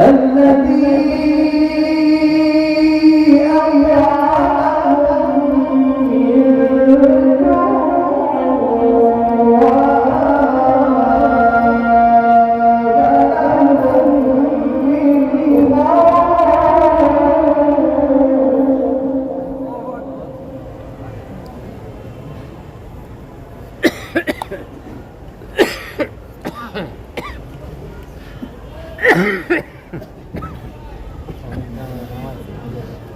الذي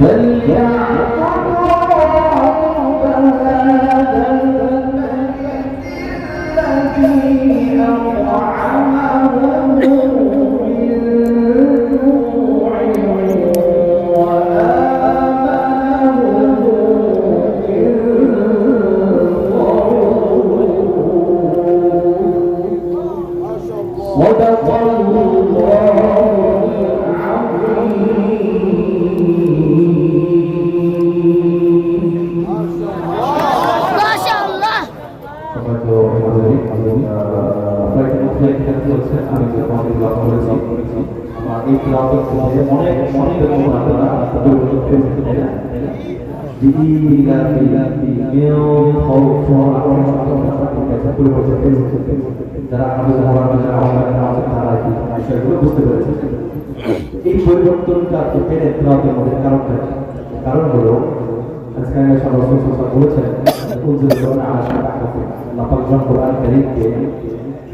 فليعبدوا ইতিমধ্যে এখানে আমি অনেক অনেক রকম আপনারা এই পরিবর্তনটা পেরে ক্লাবের কারণ হলো, আজকে আমি সর্বশেষ বলেছেন কারিমকে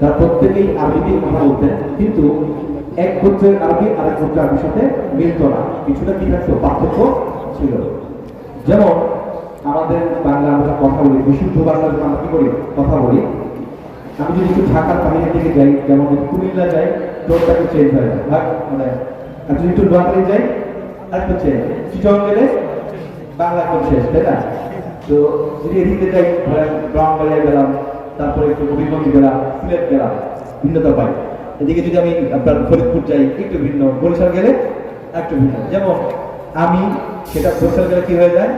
তার প্রত্যেকেই আরবি কথা বলতেন। কিন্তু এক গোত্রের আরবি, আরেক গোত্রের আরবির সাথে মিলত না। কিছুটা কি থাকতো? পার্থক্য ছিল। যেমন, আমাদের বাংলা আমরা কথা বলি, বিশুদ্ধ বাংলা যখন আমরা কি করি কথা বলি। আমি যদি একটু ঢাকার বাইরের দিকে যাই, যেমন কুমিল্লা যাই টোনটাকে চেঞ্জ হয়ে যায়। ভাগ মানে আর যদি একটু নোয়াখালী যাই আর একটু চেঞ্জ চিটং গেলে বাংলা একদম শেষ, তাই না? তো যদি এদিকে যাই, ধরেন ব্রাহ্মণবাড়িয়া গেলাম তারপরে একটু হবিগঞ্জ গেলাম সিলেট গেলাম ভিন্নতা পাই। এদিকে যদি আমি আপনার ফরিদপুর যাই একটু ভিন্ন। বরিশাল গেলে একটু ভিন্ন। যেমন আমি সেটা বরিশাল গেলে কি হয়ে যায়?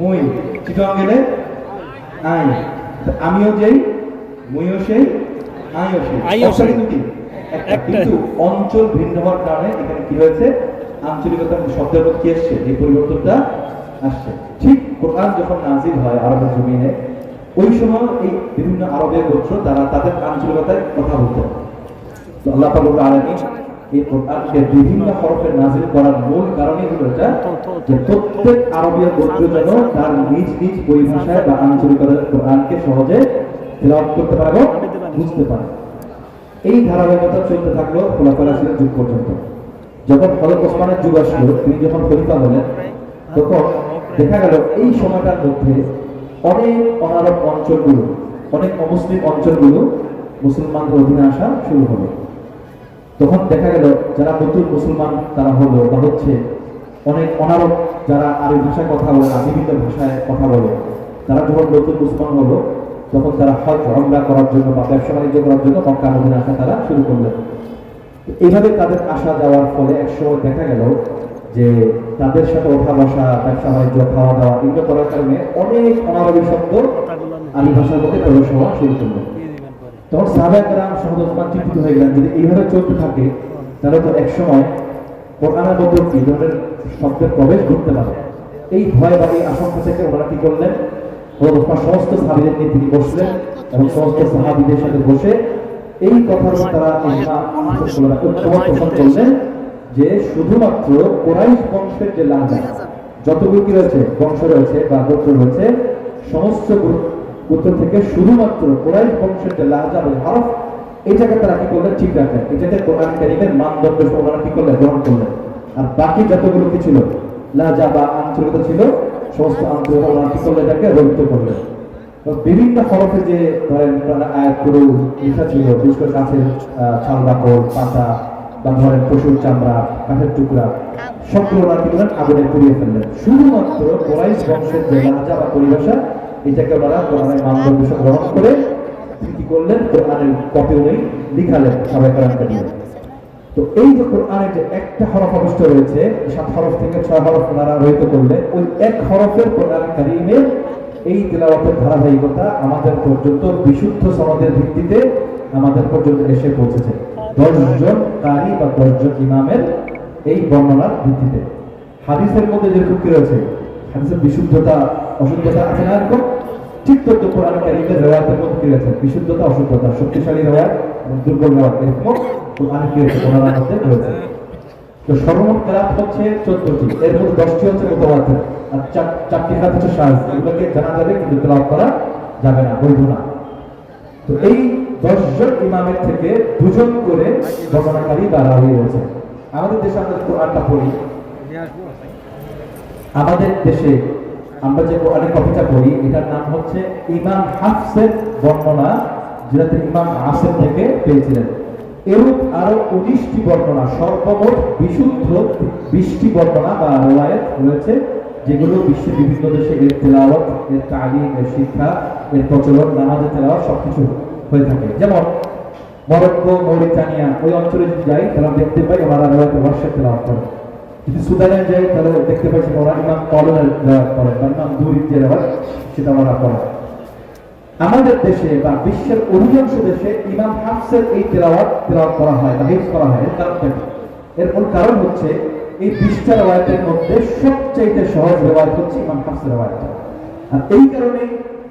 মুই। চিটং গেলে আই। আমিও যেই মুইও সেই আইও সেই। আইও সেই। কিন্তু কিন্তু অঞ্চল ভিন্ন হওয়ার কারণে এখানে কি হয়েছে? আঞ্চলিকতা শব্দের মধ্যে কি এসছে এই পরিবর্তনটা আসছে। ঠিক কোরআন যখন নাজিল হয় আরবের জমিনে ওই সময় এই বিভিন্ন আরবের গোত্র, তারা তাদের আঞ্চলিকতায় কথা বলতেন তো আল্লাহ পাক রব্বুল আলামিন এই কোরআনকে বিভিন্ন নাজিল করার মূল কারণই হলো এটা, যে প্রত্যেক আরবীয় গোত্র যেন তার নিজ নিজ পরিভাষায় বা কোরআনকে সহজে তেলাওয়াত করতে পারে বুঝতে পারে। এই ধারাবাহিকতা চলতে থাকল যুগ পর্যন্ত। যখন হজরত ওসমানের যুগ আসলো, তিনি যখন খলিফা হলেন, তখন দেখা গেল এই সময়টার মধ্যে অনেক অনারব অঞ্চলগুলো, অনেক অমুসলিম অঞ্চলগুলো মুসলমানদের অধীনে আসা শুরু হলো। তখন দেখা গেল যারা নতুন মুসলমান তারা হলো বা হচ্ছে অনেক অনারব যারা আরবি ভাষায় কথা বলে না, বিভিন্ন ভাষায় কথা বলে। তারা যখন নতুন মুসলমান হলো, তখন তারা হজ রমলা করার জন্য বা ব্যবসা বাণিজ্য করার জন্য মক্কা মদিনা আসা তারা শুরু করলেন। এইভাবে তাদের আসা যাওয়ার ফলে একসময় দেখা গেল যে তাদের সাথে ওঠা বসা, ব্যবসা বাণিজ্য খাওয়া দাওয়া এগুলো করার কারণে অনেক অনারবি শব্দ আরবি ভাষার মধ্যে প্রবেশ হওয়া শুরু করল। তখন সাহাবাহাম সহদমান চিন্তিত হয়ে গেলেন, যদি এইভাবে চলতে থাকে, তাহলে তো একসময় কোরআনের মধ্যে কি ধরনের শব্দের প্রবেশ ঘটতে পারে। এই ভয় বা এই আশঙ্কা থেকে ওনারা কি করলেন? ওনার সমস্ত সাহাবিদের নিয়ে তিনি বসলেন এবং সমস্ত সাহাবিদের সাথে বসে এই কথার তারা ঐক্যমত করলেন যে শুধুমাত্র কোরাইশ বংশের যে লাঞ্জা যতগুলো কি রয়েছে? বংশ রয়েছে বা গোত্র রয়েছে সমস্ত গোত্র থেকে শুধুমাত্র কোরাইশ বংশের যে লাহাজা এবং হরফ এটাকে তারা কি করলেন? ঠিক রাখলেন। এটাকে কোরআন কারিমের মানদণ্ড ওনারা কি করলেন? গ্রহণ করলেন। আর বাকি যতগুলো কি ছিল? লাহাজা বা আঞ্চলিকতা ছিল সমস্ত আঞ্চলিকতা ওনারা কি করলেন? এটাকে রহিত করলেন। বিভিন্ন হরফে যে ধরেন আয়াত গুরু লেখা ছিল বিশেষ করে আহ, ছাল বাকল পাতা বা ধরেন পশুর চামড়া, কাঠের টুকরা, সবগুলো ওনারা কি আগুনে পুড়িয়ে ফেললেন। শুধুমাত্র কোরাইশ বংশের যে লাহাজা বা পরিভাষা, এটাকে ওনারা কোরআনের মানদণ্ড গ্রহণ করে কি করলেন, কোরআনের কপি উনি লিখালেন সবাই কোরআন কাটিয়ে তো এই যে কোরআনের যে একটা হরফ অবস্থ রয়েছে, সাত হরফ থেকে ছয় হরফ ওনারা রহিত করলে, ওই এক হরফের কোরআন কারিমের এই তেলাওয়াতের ধারাবাহিকতা আমাদের পর্যন্ত বিশুদ্ধ সনদের ভিত্তিতে আমাদের পর্যন্ত এসে পৌঁছেছে। দশজন কারি বা দশজন ইমামের এই বর্ণনার ভিত্তিতে। হাদিসের মধ্যে যেরকম কি রয়েছে, হাদিসের বিশুদ্ধতা, অশুদ্ধতা আছে না এরকম? ঠিক তথ্য কোরআন কারিমের রেওয়াতের মধ্যে কি রয়েছে? বিশুদ্ধতা, অশুদ্ধতা, শক্তিশালী রেওয়াত এবং দুর্বল রেওয়াত এরকম কোরআন কি রয়েছে? কোরআনের মধ্যে রয়েছে। তো সর্বমোট কেরাত হচ্ছে চোদ্দটি। এর মধ্যে দশটি হচ্ছে মোতাবাতের আর চার- চারটি হাত হচ্ছে সাজ এগুলোকে জানা যাবে কিন্তু তেলাওয়াত করা যাবে না, বৈধ না। তো এই দশজন ইমামের থেকে দুজন করে বর্ণনাকারী বা রাবি আমাদের দেশে আমরা কোরআনটা পড়ি, আমাদের দেশে আমরা যে কোরআনের কপিটা পড়ি, এটার নাম হচ্ছে ইমাম হাফসের বর্ণনা, যেটাতে ইমাম আসের থেকে পেয়েছিলেন। এরূপ আরও উনিশটি বর্ণনা, সর্বমোট বিশুদ্ধ বিশটি বর্ণনা বা রোয়ায়ত রয়েছে, যেগুলো বিশ্বের বিভিন্ন দেশে এর তেলাওয়াত, এর তালিম, এর শিক্ষা, এর প্রচলন, নামাজের তেলাওয়াত, সবকিছু। হয়ে থাকে। যেমন মরক্কো মৌরিতানিয়া ওই অঞ্চলে যদি যাই, তাহলে দেখতে পাই ওনারা রয়েছে বর্ষের তেলাওয়াত করে যদি সুদানে যাই, তাহলে দেখতে পাচ্ছি ওরা ইমাম কলনের রেওয়াজ করেন বা ইমাম দুরির যে রেওয়াজ, সেটা ওরা করেন। আমাদের দেশে বা বিশ্বের অধিকাংশ দেশে ইমাম হাফসের এই তেলাওয়াত তেলাওয়াত করা হয় বা হিফজ করা হয় কি? এর মূল কারণ হচ্ছে এই বিশটা রেওয়ায়তের মধ্যে সবচাইতে সহজ রেওয়ায়ত হচ্ছে ইমাম হাফসের রেওয়ায়ত। আর এই কারণে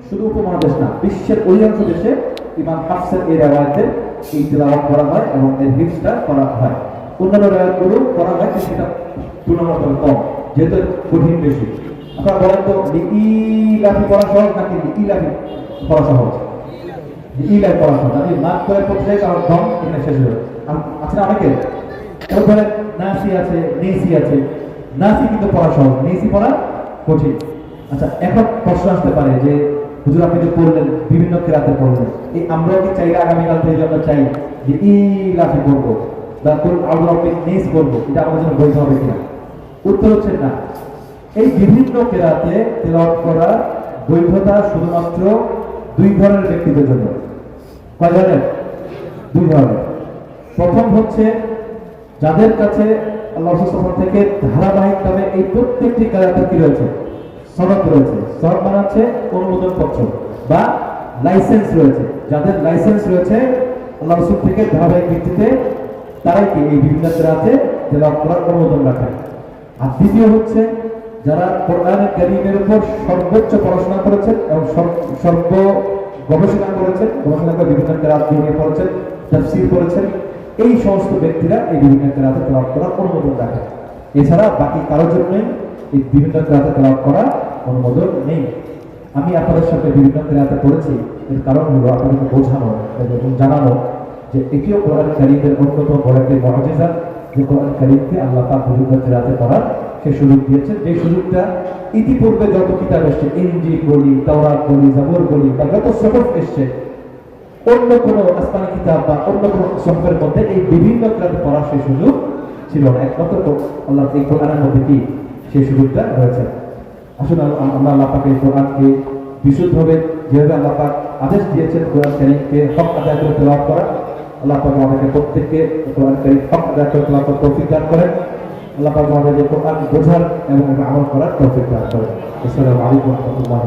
শুধু উপমহাদেশ না, বিশ্বের অধিকাংশ দেশে ইমাম হাফসের এই রেওয়ায়তের এই তেলাওয়াত করা হয় এবং এর হিফজটা করা হয়। অন্যান্য রেওয়ায়তগুলো করা হয়, কিন্তু সেটা তুলনামূলক কম, যেহেতু কঠিন বেশি। আপনারা বলেন তো ই লাফি পড়া সহজ নাকি ই লাফি পড়া সহজ? ই লাফি পড়া সহজ। আমি মার্ক করে পড়তে কারণ দম এখানে শেষ হয়ে আছে না অনেকে কেউ বলেন, নাসি আছে, নেসি আছে। নাসি কিন্তু পড়া সহজ, নেসি পড়া কঠিন। আচ্ছা এখন প্রশ্ন আসতে পারে যে হুজুর, আপনি যে পড়লেন, বিভিন্ন কেরাতে পড়লেন, এই আমরাও কি চাইলে আগামীকাল থেকে আমরা চাই যে ই লাফি পড়ব, বা কোন আল্লাহ নেস পড়ব, এটা আমাদের জন্য বৈধ হবে কিনা? উত্তর হচ্ছে না। এই বিভিন্ন কেরাতে তেলাওয়াত করার বৈধতা শুধুমাত্র দুই ধরনের ব্যক্তিদের জন্য। কয় ধরনের? দুই ধরনের। প্রথম হচ্ছে, যাদের কাছে আল্লাহ থেকে ধারাবাহিকভাবে এই প্রত্যেকটি কেরাতের কি রয়েছে? সনদ রয়েছে। সনদ মানে হচ্ছে অনুমোদন পত্র বা লাইসেন্স রয়েছে। যাদের লাইসেন্স রয়েছে আল্লাহ রসুল থেকে ধারাবাহিক ভিত্তিতে তারাই কি এই বিভিন্ন কেরাতে তেলাওয়াত করার অনুমোদন রাখে। আর দ্বিতীয় হচ্ছে, যারা কোরআন কারিমের উপর সর্বোচ্চ পড়াশোনা করেছেন এবং সর্ব- গবেষণা করেছেন, গবেষণা করে বিভিন্ন কেরাত নিয়ে পড়েছেন, তাফসীর করেছেন, এই সমস্ত ব্যক্তিরা এই বিভিন্ন কেরাতে তেলাওয়াত করার অনুমোদন রাখেন এছাড়া বাকি কারোর জন্যই এই বিভিন্ন কেরাতে তেলাওয়াত করা অনুমোদন নেই। আমি আপনাদের সাথে বিভিন্ন কেরাতে পড়েছি। এর কারণ হলো আপনাদেরকে বোঝানো এবং জানানো যে এটিও কোরআন কারিমের অন্যতম বড় একটি মহাজিজা, যে কোরআন কারিমকে আল্লাহ পাক বিভিন্ন রাতে পড়ার সে সুযোগ দিয়েছেন। যে সুযোগটা ইতিপূর্বে যত কিতাব এসছে ইঞ্জি বলি, তাওরাত বলি, জাবর বলি, বা যত সহব এসছে, অন্য কোনো আসমানি কিতাব বা অন্য কোনো সহবের মধ্যে এই বিভিন্ন ক্লাস পড়ার সেই সুযোগ ছিল না। একমাত্র আল্লাহ এই কোরআনের মধ্যে কি সেই সুযোগটা রয়েছে। আম- আমরা আল্লাপাকে কোরআনকে বিশুদ্ধভাবে যেভাবে আল্লাপাক আদেশ দিয়েছেন কোরআন কারিমকে হক আদায় করে তেলাওয়াত করা আল্লাপাক আমাদেরকে প্রত্যেককে কোরআন কারিম হক আদায় করে তেলাওয়াত করার তৌফিক দান করেন। আল্লাপাক আমাদেরকে কোরআন বোঝার এবং আমল করার তৌফিক দান করেন। আসসালামু আলাইকুম রহমতুল্লাহ